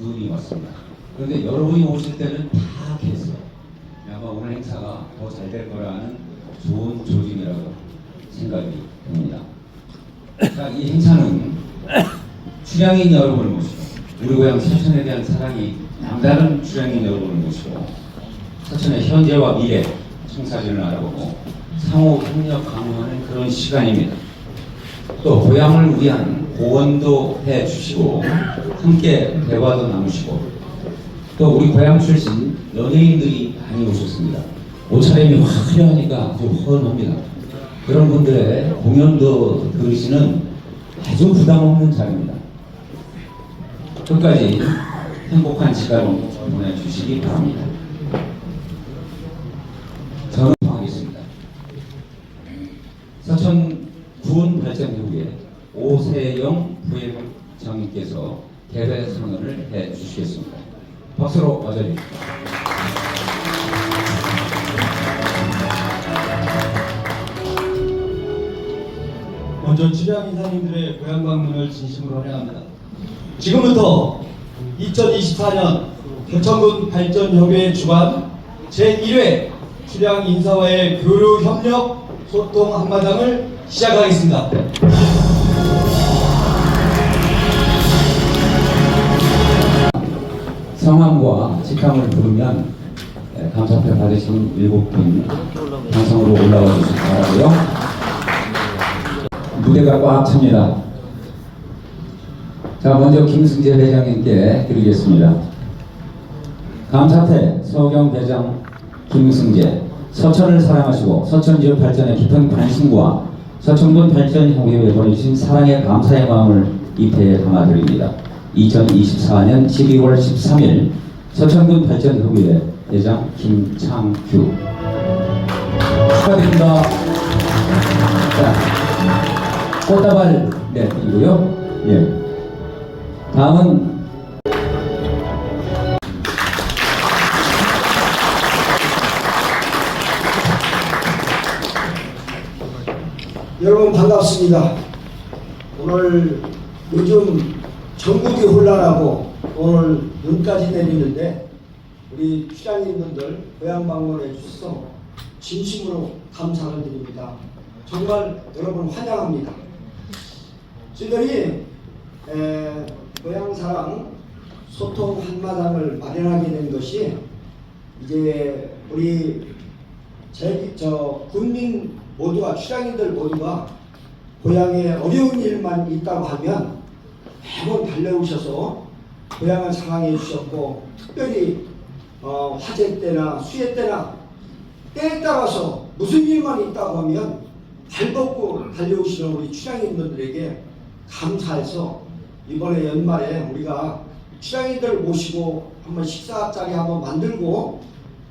눈이 왔습니다. 그런데 여러분이 오실 때는 다 겠어요. 아마 오늘 행사가 더 잘 될 거라는 좋은 조짐이라고 생각이 듭니다. 자, 이 행사는 출향인 여러분을 모시고 우리 고향 서천에 대한 사랑이 남다른 출향인 여러분을 모시고 서천의 현재와 미래 청사진을 알아보고 상호 협력 강화하는 그런 시간입니다. 또 고향을 위한 고원도 해 주시고 함께 대화도 나누시고 또 우리 고향 출신 연예인들이 많이 오셨습니다. 옷차림이 화려하니까 아주 훤합니다. 그런 분들의 공연도 들으시는 아주 부담 없는 자리입니다. 끝까지 행복한 시간 보내주시기 바랍니다. 이사님들의 고향 방문을 진심으로 환영합니다. 지금부터 2024년 개천군 발전협의회 주관 제1회 주량 인사와의 교류 협력 소통 한마당을 시작하겠습니다. 성함과 직함을 부르면 예, 감사패 받으신 일곱 분 방송으로 올라와 주시기 바라고요. 무대가 꽉 찹니다. 자, 먼저 김승재 회장님께 드리겠습니다. 감사패 서경 회장 김승재 서천을 사랑하시고 서천 지역 발전에 깊은 관심과 서천군 발전 협의회에 보내주신 사랑의 감사의 마음을 이 패에 담아드립니다. 2024년 12월 13일 서천군 발전협의회 회장 김창규 축하드립니다. 자, 꽃다발 네, 이고요. 예. 다음은 여러분 반갑습니다. 오늘 요즘 전국이 혼란하고 오늘 눈까지 내리는데 우리 취장님분들 고향 방문해 주셔서 진심으로 감사를 드립니다. 정말 여러분 환영합니다. 저희들이 에, 고향 사랑 소통 한마당을 마련하게 된 것이 이제 우리 제, 저 국민 모두가 출향인들 모두가 고향에 어려운 일만 있다고 하면 매번 달려오셔서 고향을 사랑해 주셨고 특별히 어, 화재 때나 수해 때나 때에 따라서 무슨 일만 있다고 하면 발벗고 달려오시는 우리 출향인분들에게 감사해서 이번에 연말에 우리가 출향인들 모시고 한번 식사 자리 한번 만들고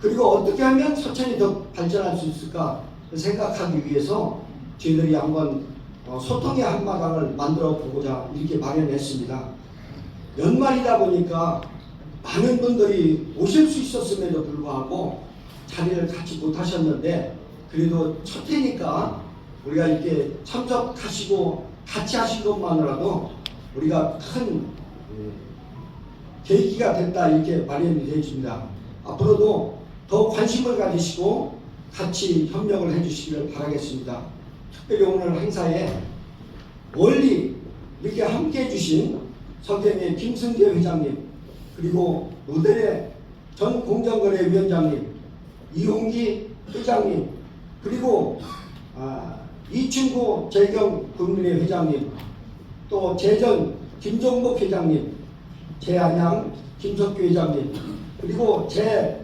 그리고 어떻게 하면 서천이 더 발전할 수 있을까 생각하기 위해서 저희들이 한번 어, 소통의 한마당을 만들어 보고자 이렇게 마련했습니다. 연말이다 보니까 많은 분들이 오실 수 있었음에도 불구하고 자리를 갖지 못하셨는데 그래도 첫 해니까 우리가 이렇게 참석하시고 같이 하신 것만으로도 우리가 큰 예, 계기가 됐다 이렇게 마련이 되어집니다. 앞으로도 더 관심을 가지시고 같이 협력을 해주시기를 바라겠습니다. 특별히 오늘 행사에 멀리 이렇게 함께 해주신 서경의 김승재 회장님 그리고 노델의 전 공정거래위원장님 이홍기 회장님 그리고 아, 이춘구 재경 국민회 회장님 또 재전 김종복 회장님 제안양 김석규 회장님 그리고 제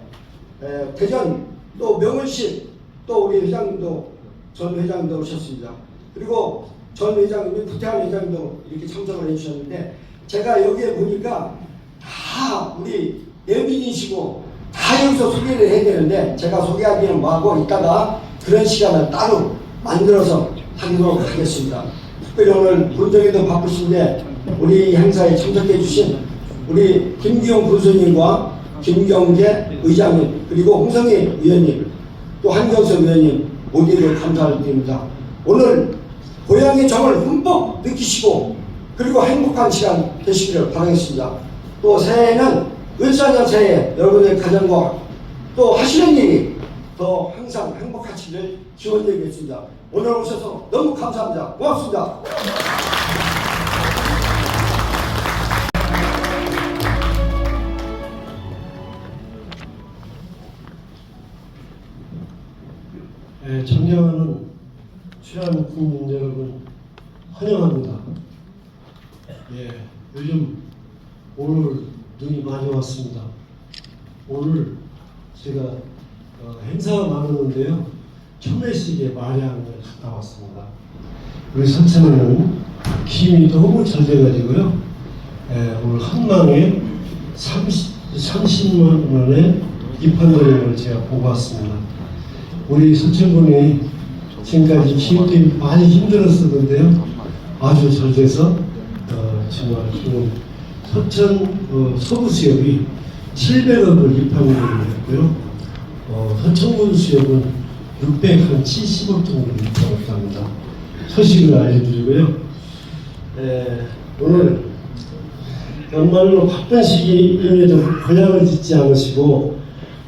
에, 대전 또 명을식 또 우리 회장님도 전 회장님도 오셨습니다. 그리고 전 회장님이 부태환 회장님도 이렇게 참석을 해주셨는데 제가 여기에 보니까 다 우리 내빈이시고 다 여기서 소개를 해야 되는데 제가 소개하기는 뭐하고 이따가 그런 시간을 따로 만들어서 하도록 하겠습니다. 특별히 오늘 본정에도 바쁘신데 우리 행사에 참석해 주신 우리 김기용 군수님과 김경재 의장님 그리고 홍성희 의원님 또 한경석 의원님 모두에게 감사를 드립니다. 오늘 고향 고향의 정을 흠뻑 느끼시고 그리고 행복한 시간 되시기를 바라겠습니다. 또 새해에는 을사년 새해 여러분의 가정과 또 하시는 일이 더 항상 행복하시길 기원드리겠습니다. 오늘 오셔서 너무 감사합니다. 고맙습니다. 예, 존경하는 취한 국민 여러분 환영합니다. 예, 요즘 오늘 눈이 많이 왔습니다. 오늘 제가 어, 행사가 많았는데요. 청매식에 마량을 갔다 왔습니다. 우리 선생님은 힘이 너무 잘 돼가지고요. 예, 오늘 한방에 30, 30만 원의 입판되는 걸 제가 보고 왔습니다. 우리 서천군이 지금까지 키우기 많이 힘들었었는데요. 아주 잘 돼서 어, 정말 지금 서천 어, 서부 수협이 700억을 입항을 했고요. 어, 서천군 수협은 670억 정도 입항을 합니다. 소식을 알려드리고요. 에, 오늘 정말로 바쁜 시기임에도 고향을 짓지 않으시고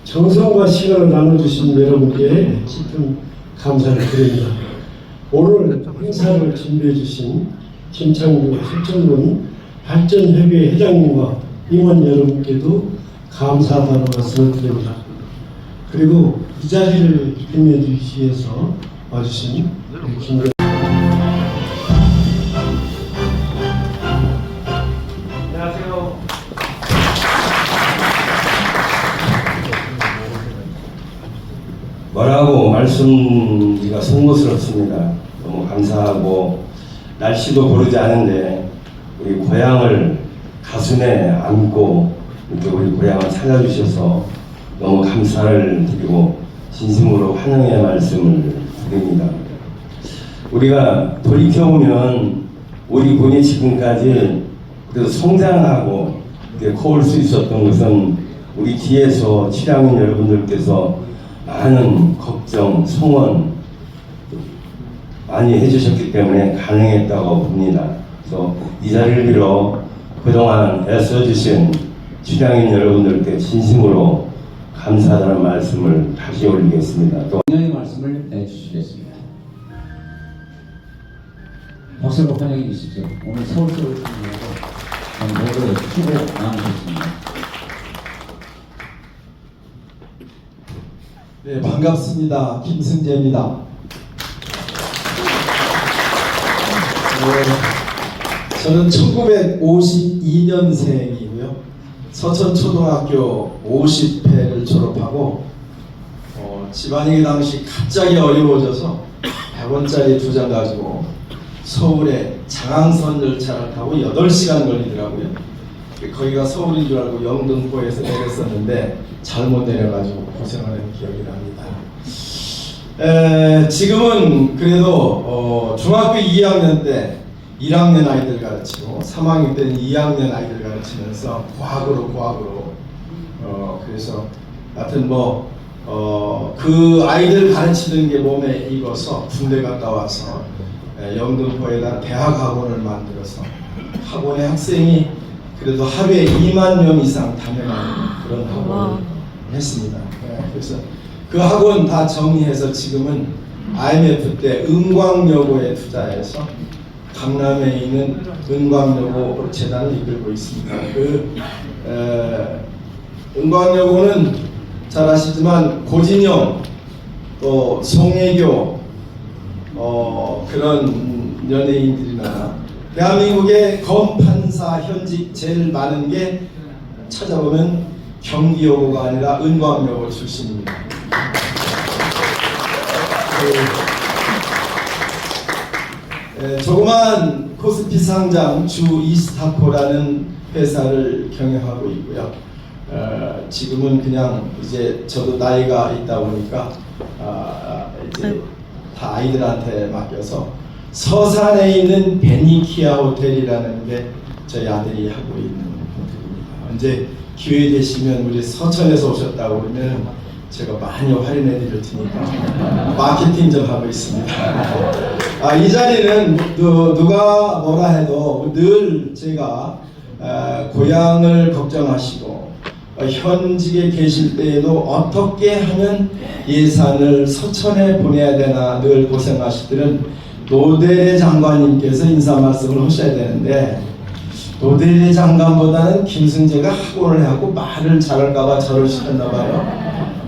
정성과 시간을 나눠주신 여러분께 깊은 감사를 드립니다. 오늘 행사를 준비해 주신 김창규 서천군 발전협의 회장님과 임원 여러분께도 감사하다는 말씀을 드립니다. 그리고 이 자리를 빛내 주시기 위해서 와주신 김 뭐라고 말씀드리기가 송구스럽습니다. 너무 감사하고 날씨도 고르지 않은데 우리 고향을 가슴에 안고 이렇게 우리 고향을 찾아주셔서 너무 감사를 드리고 진심으로 환영의 말씀을 드립니다. 우리가 돌이켜보면 우리 군이 지금까지 그래도 성장하고 커올 수 있었던 것은 우리 뒤에서 칠양인 여러분들께서 많은 걱정, 성원 많이 해주셨기 때문에 가능했다고 봅니다. 그래서 이 자리를 빌어 그동안 애써주신 칠양인 여러분들께 진심으로 감사하다는 말씀을 다시 올리겠습니다. 또 공연의 말씀을 내주시겠습니다. 박수로 환영해 주십시오. 오늘 서울서울 중에서 모두 수고 많으셨습니다. 네, 반갑습니다. 김승재입니다. 네, 저는 1952년생이고요. 서천초등학교 50회를 졸업하고 어, 집안이 그 당시 갑자기 어려워져서 100원짜리 두 장 가지고 서울에 장항선 열차를 타고 8시간 걸리더라고요. 거기가 서울인 줄 알고 영등포에서 내렸었는데 잘못 내려가지고 고생하는 기억이 납니다. 에, 지금은 그래도 어, 중학교 2학년 때 1학년 아이들 가르치고 3학년 때는 2학년 아이들 가르치면서 과학으로 과학으로 어, 그래서 하여튼 뭐 어, 그 아이들 가르치는 게 몸에 익어서 군대 갔다 와서 에, 영등포에다 대학 학원을 만들어서 학원에 학생이 그래도 하루에 2만 명 이상 다녀가는 그런 학원을 했습니다. 네, 그래서 그 학원 다 정리해서 지금은 IMF 때 은광여고에 투자해서 강남에 있는 은광여고 재단을 이끌고 있습니다. 그 에, 은광여고는 잘 아시지만 고진영 또 송혜교 어, 그런 연예인들이나 대한민국의 검판사 현직 제일 많은 게 찾아보면 경기여고가 아니라 은광여고 출신입니다. 그, 에, 조그만 코스피 상장 주 이스타코라는 회사를 경영하고 있고요. 어, 지금은 그냥 이제 저도 나이가 있다 보니까 아, 이제 다 아이들한테 맡겨서 서산에 있는 베니키아 호텔이라는 게 저희 아들이 하고 있는 호텔입니다. 언제 기회 되시면 우리 서천에서 오셨다고 그러면 제가 많이 할인해 드릴 테니까 마케팅 좀 하고 있습니다. 아, 이 자리는 누, 누가 뭐라 해도 늘 제가 아, 고향을 걱정하시고 어, 현직에 계실 때에도 어떻게 하면 예산을 서천에 보내야 되나 늘 고생하시더는 노대래 장관님께서 인사 말씀을 하셔야 되는데 노대래 장관보다는 김승재가 학원을 하고 말을 잘할까봐 저를 시켰나 봐요.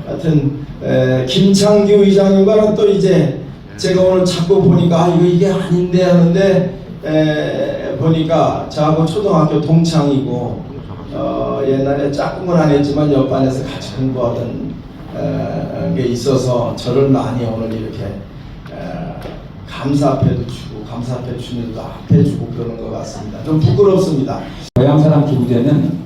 하여튼 에, 김창규 의장님과는 또 이제 제가 오늘 자꾸 보니까 아 이거 이게 아닌데 하는데 에, 보니까 저하고 초등학교 동창이고 어, 옛날에 짝꿍은 안 했지만 옆반에서 같이 공부하던 에, 게 있어서 저를 많이 오늘 이렇게 에, 감사패도 주고 감사패 주면서 앞에 주고 그러는 것 같습니다. 좀 부끄럽습니다. 고향사랑 기부제는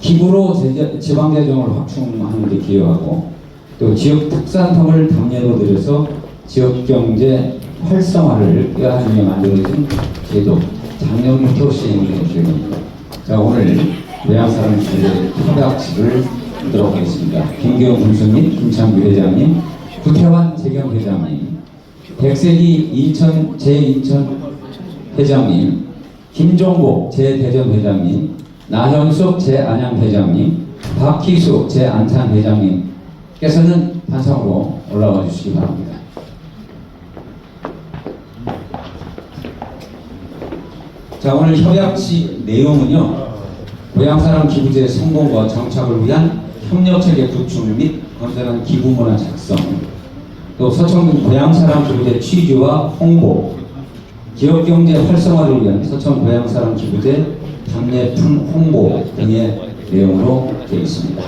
기부로 제- 지방재정을 확충하는 데 기여하고 또 지역 특산품을 당내로 들여서 지역 경제 활성화를 꾀하기 위해 만들어진 제도 작년부터 시행된 제도입니다. 자 오늘 기부제 협약식을 들어보겠습니다. 김경훈 군수님, 김창규 회장님, 구태환 재경 회장님, 백세기 인천 제2천 회장님, 김종복 제 대전 회장님, 나현숙 제 안양 회장님, 박희수 제 안산 회장님께서는 반상으로 올라와 주시기 바랍니다. 자 오늘 협약시 내용은요 고향사랑 기부제 성공과 정착을 위한 협력체계 구축 및 건전한 기부문화 작성 또 서천 고향사랑 기부제 취지와 홍보 지역 경제 활성화를 위한 서천 고향사랑 기부제 답례품 홍보 등의 내용으로 되어 있습니다.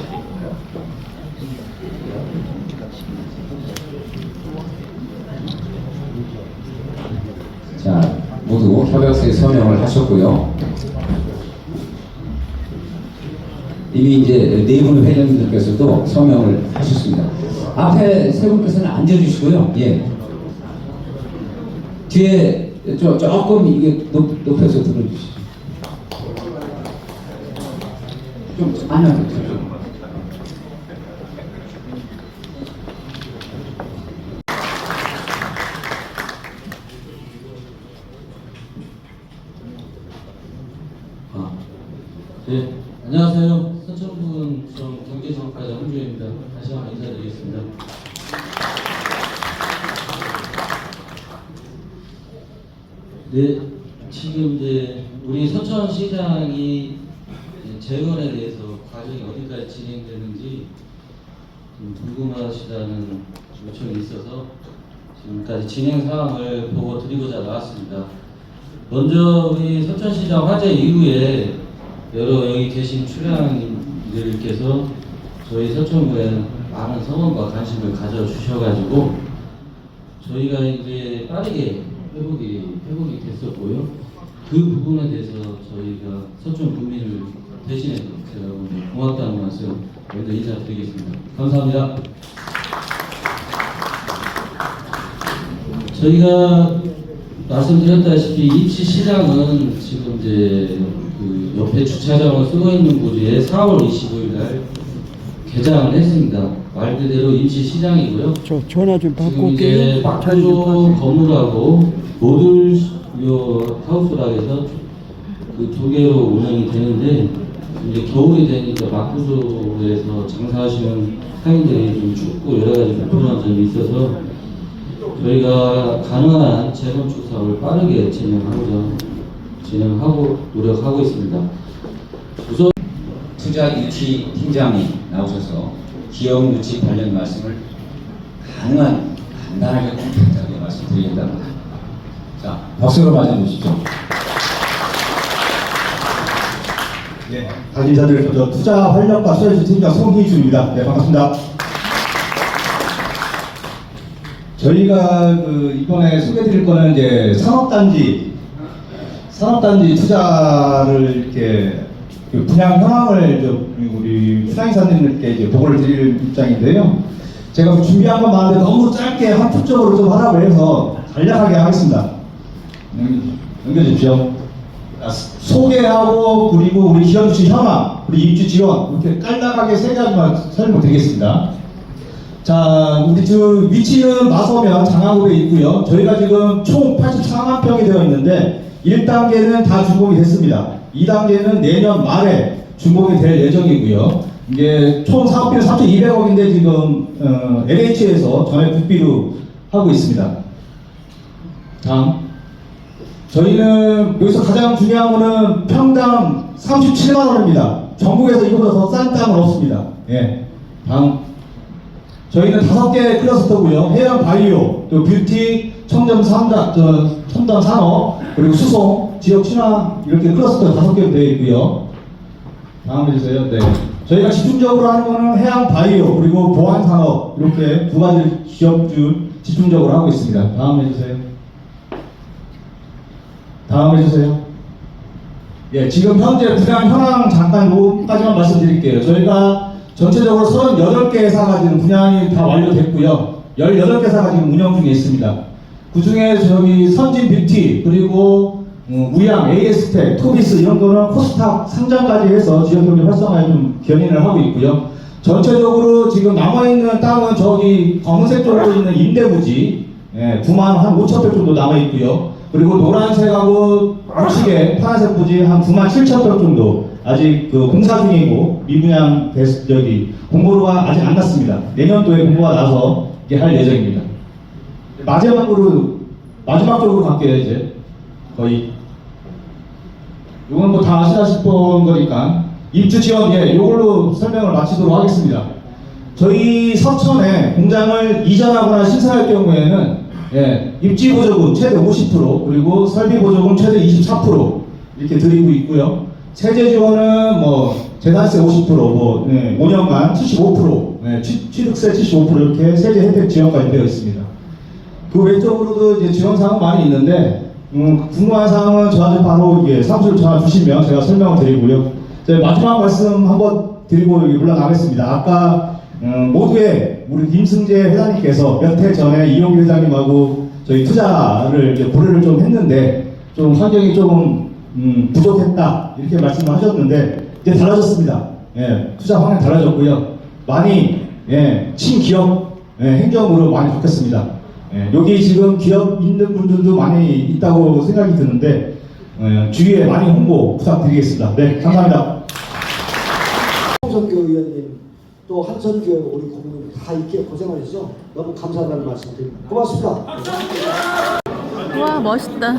자, 모두 협약서에 서명을 하셨고요. 이미 이제 네분 회장님들께서도 서명을 하셨습니다. 앞에 세 분께서는 앉아주시고요. 예. 뒤에 저, 조금 이게 높, 높여서 들어주시죠. 좀 아니요, 좀. 아, 네, 안녕하세요. 서천군청 경제정과장 홍주입니다. 다시 한번 인사드리겠습니다. 네, 지금 이제 우리 서천시장이 재건에 대해서 과정이 어디까지 진행되는지 좀 궁금하시다는 요청이 있어서 지금까지 진행 상황을 보고 드리고자 나왔습니다. 먼저 우리 서천시장 화재 이후에 여러 여기 계신 출연들께서 저희 서천구에 많은 성원과 관심을 가져주셔가지고 저희가 이제 빠르게 회복이 회복이 됐었고요. 그 부분에 대해서 저희가 서천 국민을 대신해서 제가 오늘 고맙다는 말씀 먼저 인사드리겠습니다. 감사합니다. 저희가 말씀드렸다시피 입시 시장은 지금 이제 그 옆에 주차장을 쓰고 있는 부지에 4월 25일 날 개장을 했습니다. 말 그대로 임시 시장이고요. 저 전화 좀 받고 지금 이제 올게요. 막구조 받고. 건물하고 모듈 요 하우스라 해서 그 두 개로 운영이 되는데 이제 겨울이 되니까 막구조에서 장사하시는 상인들이 좀 춥고 여러 가지 불편한 점이 있어서 저희가 가능한 재건축 사업을 빠르게 진행하고자 진행하고 노력하고 있습니다. 투자 유치 팀장이 나오셔서 기업 유치 관련 말씀을 가능한 간단하게 꼼꼼하게 말씀드리겠답니다. 자, 박수로 맞아주시죠. 네, 다시 인사드리겠습니다. 투자 활력과 스트레스 팀장 송희주입니다. 네, 반갑습니다. 저희가 그 이번에 소개드릴 거는 이제 산업단지, 산업단지 투자를 이렇게 그 분양 현황을 좀 우리 투자인사님들께 이제 보고를 드릴 입장인데요. 제가 준비한 건 많은데 너무 짧게 한쪽적으로 좀 하라고 해서 간략하게 하겠습니다. 음, 넘겨주십시오. 아, 소개하고 그리고 우리 기업 주시 현황, 우리 입주 지원 이렇게 깔끔하게 세 가지만 설명드리겠습니다. 자, 우리 저 위치는 마서면 장하구에 있고요. 저희가 지금 총 84만 평이 되어 있는데 1단계는 다 준공이 됐습니다. 2단계는 내년 말에 준공이 될 예정이고요. 이게 총 사업비는 3,200억인데 지금 어, LH에서 전액 국비로 하고 있습니다. 다음. 저희는 여기서 가장 중요한 거는 평당 37만 원입니다. 전국에서 이보다 더 싼 땅은 없습니다. 예. 다음. 저희는 다섯 개 클러스터고요. 해양 바이오, 또 뷰티, 청정 산다, 저 첨단 산업, 그리고 수송, 지역 친화 이렇게 클러스터 다섯 개로 되어 있고요. 다음 해주세요. 네. 저희가 집중적으로 하는 거는 해양 바이오 그리고 보안 산업 이렇게 두 가지 지역주 집중적으로 하고 있습니다. 다음 해주세요. 다음 해주세요. 예, 지금 현재 분양 현황 잠깐 요까지만 말씀드릴게요. 저희가 전체적으로 38개 회사가 지금 분양이 다 완료됐고요. 18개 회사가 지금 운영 중에 있습니다. 그 중에 저기 선진 뷰티, 그리고 음, 우양, AS텍, 토비스 이런 거는 코스닥 상장까지 해서 지역 경제 활성화에 좀 견인을 하고 있고요. 전체적으로 지금 남아있는 땅은 저기 검은색 쪽으로 있는 임대부지, 예, 9만 한 5천 평 정도 남아있고요. 그리고 노란색하고 우측에 파란색 부지 한 9만 7천 평 정도 아직 그 공사 중이고 미분양 대- 저기 공고가 아직 안 났습니다. 내년도에 공고가 나서 이게 할 예정입니다. 마지막으로 마지막적으로 갈게요 이제 거의 이건 뭐 다 아시다 싶은 거니까 입주 지원 예 이걸로 설명을 마치도록 하겠습니다. 저희 서천에 공장을 이전하거나 신설할 경우에는 예, 입지 보조금 최대 50% 그리고 설비 보조금 최대 24% 이렇게 드리고 있고요. 세제 지원은 뭐 재산세 50%뭐 예, 5년간 75% 예, 취, 취득세 75% 이렇게 세제 혜택 지원까지 되어 있습니다. 그 외적으로도 이제 지원 사항은 많이 있는데 음, 궁금한 사항은 저한테 바로 이게 사무실 전화 주시면 제가 설명을 드리고요. 제 마지막 말씀 한번 드리고 물러나겠습니다. 아까 음, 모두의 우리 임승재 회장님께서 몇 해 전에 이용기 회장님하고 저희 투자를 이제 고려를 좀 했는데 좀 환경이 조금 음, 부족했다 이렇게 말씀을 하셨는데 이제 달라졌습니다. 예, 투자 환경이 달라졌고요. 많이 예, 친기업 예, 행정으로 많이 바뀌었습니다. 예, 여기 지금 기업 있는 분들도 많이 있다고 생각이 드는데 예, 주위에 많이 홍보 부탁드리겠습니다. 네, 감사합니다. 홍선교 의원님 또 한선교 우리 고모님 다 이렇게 고생하셔서 너무 감사하다는 말씀 드립니다. 고맙습니다. 와 멋있다.